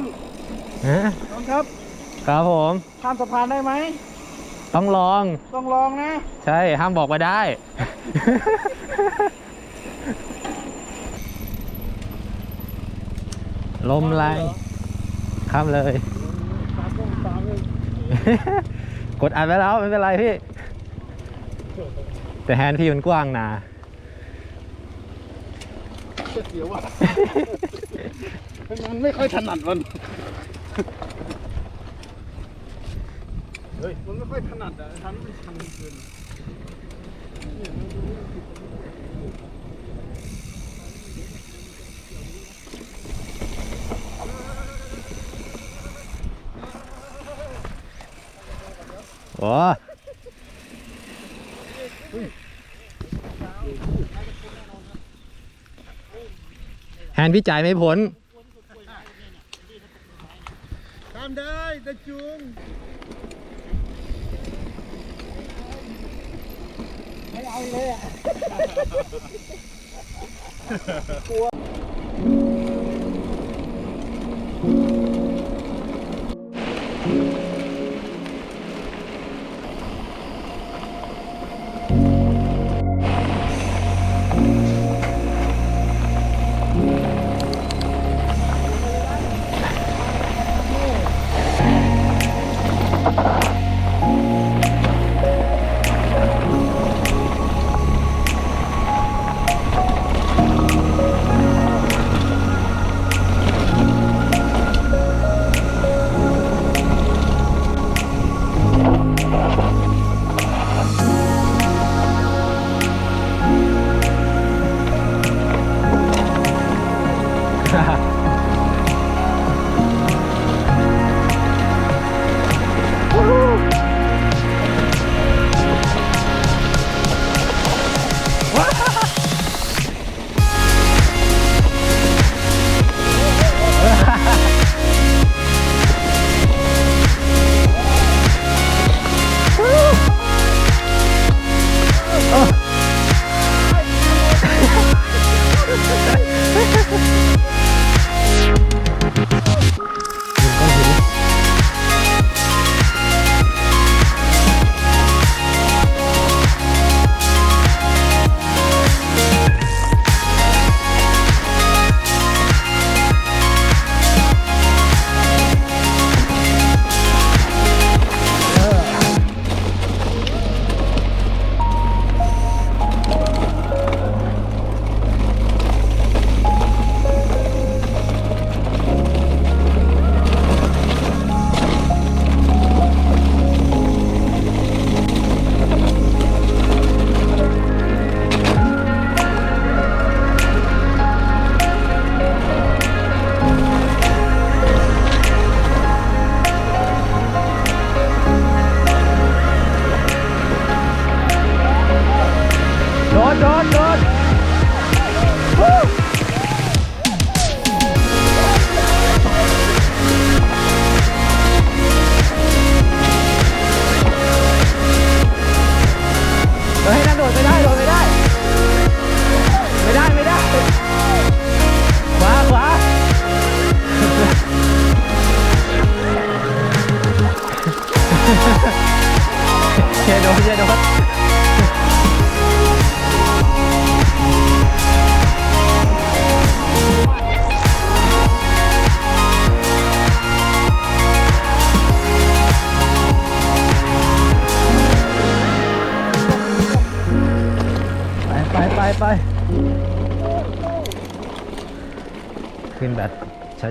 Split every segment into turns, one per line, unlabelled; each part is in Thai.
น
ฮะ
นนท์ครับ
ครับผม
ข้ามสะพานได้ไหม
ต้องลอง
ต้องลองนะ
ใช่ห้ามบอกมาได้ ลมแรงข้ามเลย
ตามต้องตามเลย
กดอัดไว้แล้วไม่เป็นไรพี่ แต่แฮนด์พี่มันกว้างนะ
จะเสียวว่ะ มันไม่ค่อยถนัดมัน เฮ้ย มันไม่ค่อยถนัดอะทันไม่ชันเกิน
โอ้แฮนด์พี่จ่ายไม่พ้น
ตาม ได้ตะจุงไม่เอาเลยอะ
โด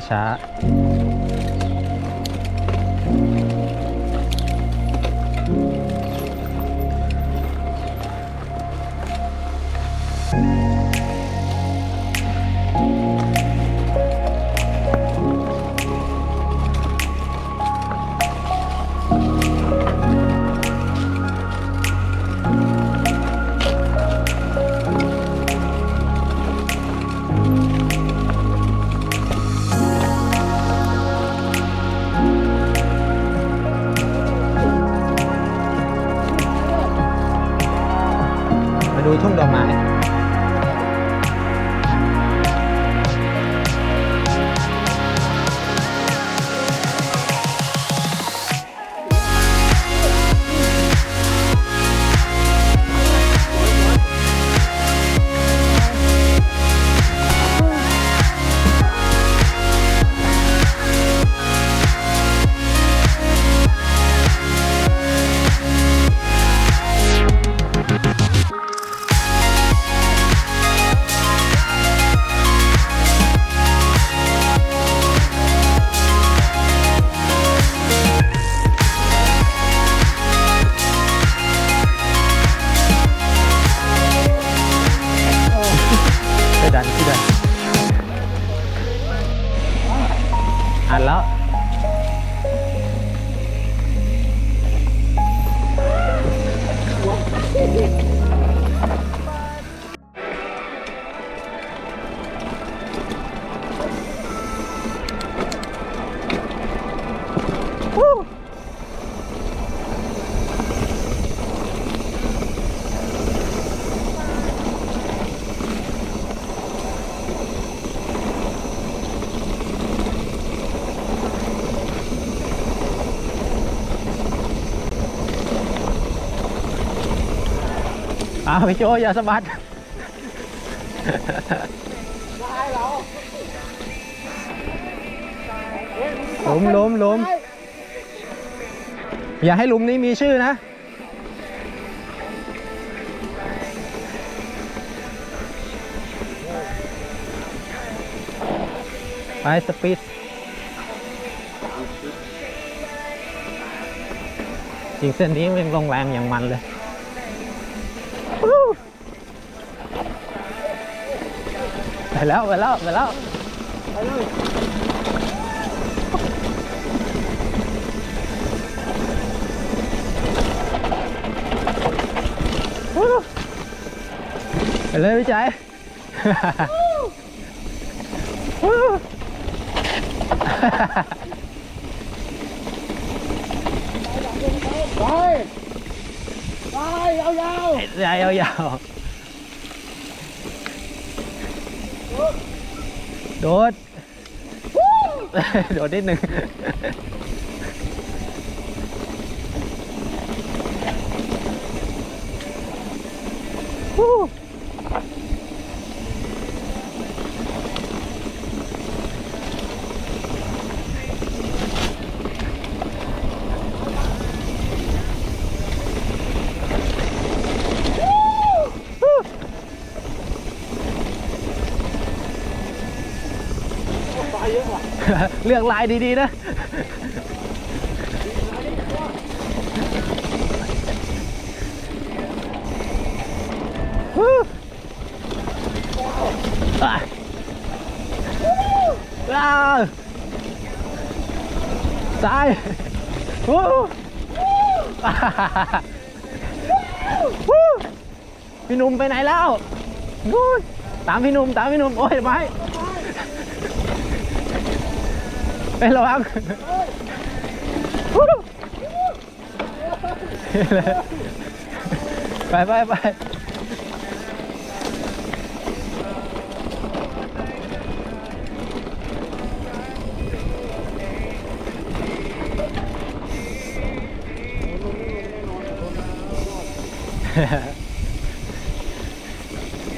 ช้าๆ อันแล้ว อ้าวพี่โจอย่าสะบัดหลุมหลุมหลุมอย่าให้หลุมนี้มีชื่อนะ ไปสปีดจริงเส้นนี้ยังลงแรงอย่างมันเลย ไปแล้วไปแล้วไปแล้ววู้ไปเลยพี่ใจายวู้
ไปไปยาว
ใหญ่ยาวๆ โดด โดดนิดหนึ่ง เลือกลายดีๆนะวู้ว้าวซ้ายวู้วู้พี่หนุ่มไปไหนแล้วตามพี่หนุ่มตามพี่หนุ่มโอ้ยไม้ ไประวังไปไปไป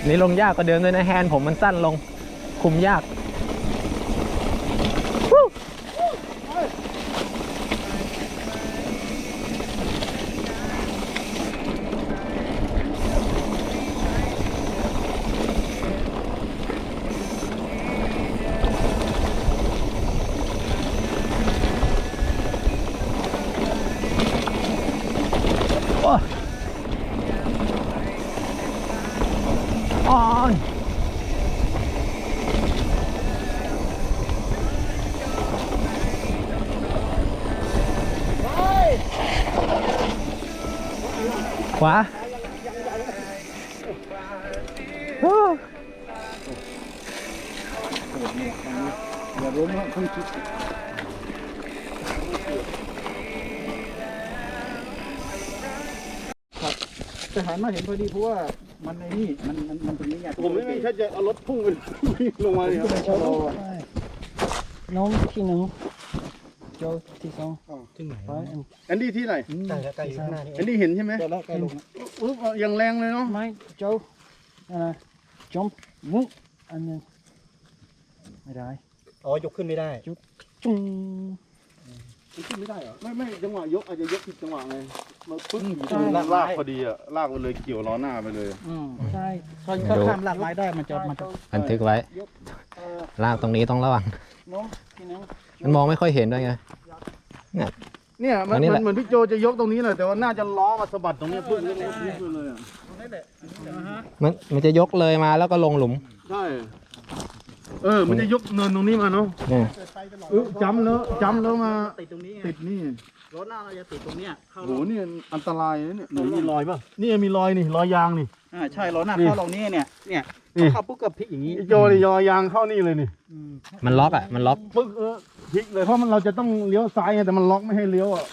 นี่ลงยากกว่าเดิมด้วยนะแฮนผมมันสั้นลงคุมยาก ออนขวาวู้
อย่าล้มนะคุณคิด
แต่หันมาเห็นพอดีเพราะว่า มันในนี่มันมันมันตรงนี้ไง
ผมไม่มีถ้าจะเอารถพุ่งไปวิ่งลงมาเลยครับ
ชะลออะ
น้องที่หนึ่งโจที่สอง
ถึงไหน
ไปอัน
แอนดี้ที่ไหน
ใกล้ใกล้อยู่ข้างหน้านี่
แอนดี้เห็นใช่ไหม
เดี๋ยวแล้วใกล้ลงนะ
อุ๊บยังแรงเลยเนาะ
ไม่โจอันนั้นจมวุ้งอันนึงไม่ได้
อ๋อยกขึ้นไม่ได้
จุ้ง
ขึ้นไม่ได้เหรอ ไม่ไม่จังหวะยกอาจจะยกผิดจังหวะไงมันปึ๊บ
ใช่
ลากลากพอดีอะลากไปเลยเกี่ยวล้อหน้าไปเลย
อืม
ใช่
ถ้าถ้าข้ามลากไม้ได้มันจะมันจะ
บันทึกไว้
เออ
ลากตรงนี้ต้องระวัง
น้องที่หนึ่ง
มันมองไม่ค่อยเห็นด้วยไง
เนี่ยมัน
อันนี้แห
มั
ละ
นเหมือนพี่โจจะยกตรงนี้แหละแต่ว่าน่าจะล้อมาสะบัดตรงนี้ปึ๊บแล้วก็พลิกไปเลยอะ
มันมันจะยกเลยมาแล้วก็ลงหลุม
ใช่ เออ มันจะยกเนินตรงนี้มาเนาะ
เนี่ย
เออจำแล้วจำแล้วมา
ติดตรงนี้ไง
ติดนี่
รถหน้าเราจะติดตรงเนี้ยเข้า
โหนี่อันตรายนะเนี่ยไหนมีรอยป่ะนี่มีรอยนี่รอยยางนี่
อ่าใช่รถหน้า
นี่
เข้าตรงนี้เนี่ยเนี่ย
นี่
เข้าปุ๊บกับพลิกอย่างนี้
พี่โจนี่ยอยางเข้านี่เลยนี่
อืม
มันล็อกอะมันล็อก
ปึ๊กเออพลิกเลยเพราะมันเราจะต้องเลี้ยวซ้ายไงแต่มันล็อกไม่ให้เลี้ยวอะ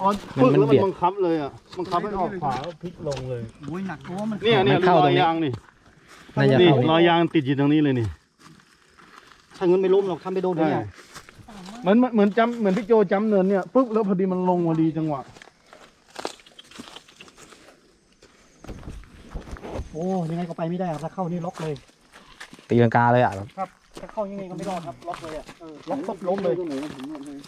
อ๋อปึ๊ก
มัน
แล้ว
เบี
มัน
ยด
บังคับเลยอะบังคับให้ออกขวาพลิกลงเลย
โอ้ยหนักเพราะว่ามัน
เนี่ยเนี่ย
มันเข้า
ร
ต
อ
รง
ย
นี้
ยางนี่
น่าจะ
นี่
เข้า
รอยยางติดอยู่ตรงนี้เลยนี่
ถ้าเงินไม่ล้มหรอกทำไปโดน
ใช่
เนี่ย
เหมือนเหมือนจำเหมือนพี่โจจำเนินเนี่ยปึ๊บแล้วพอดีมันลงพอดีจังหวะ
โอ้ยังไงก็ไปไม่ได้ครับถ้าเข้านี่ล็อกเลย
ตีลังกาเลยอะ
ครับถ้าเข้ายังไงก็ไม่รอดครับล็อกเลยอะเออล็อกปุ๊บล้มเลย
ตรงไหนผมเนี่ย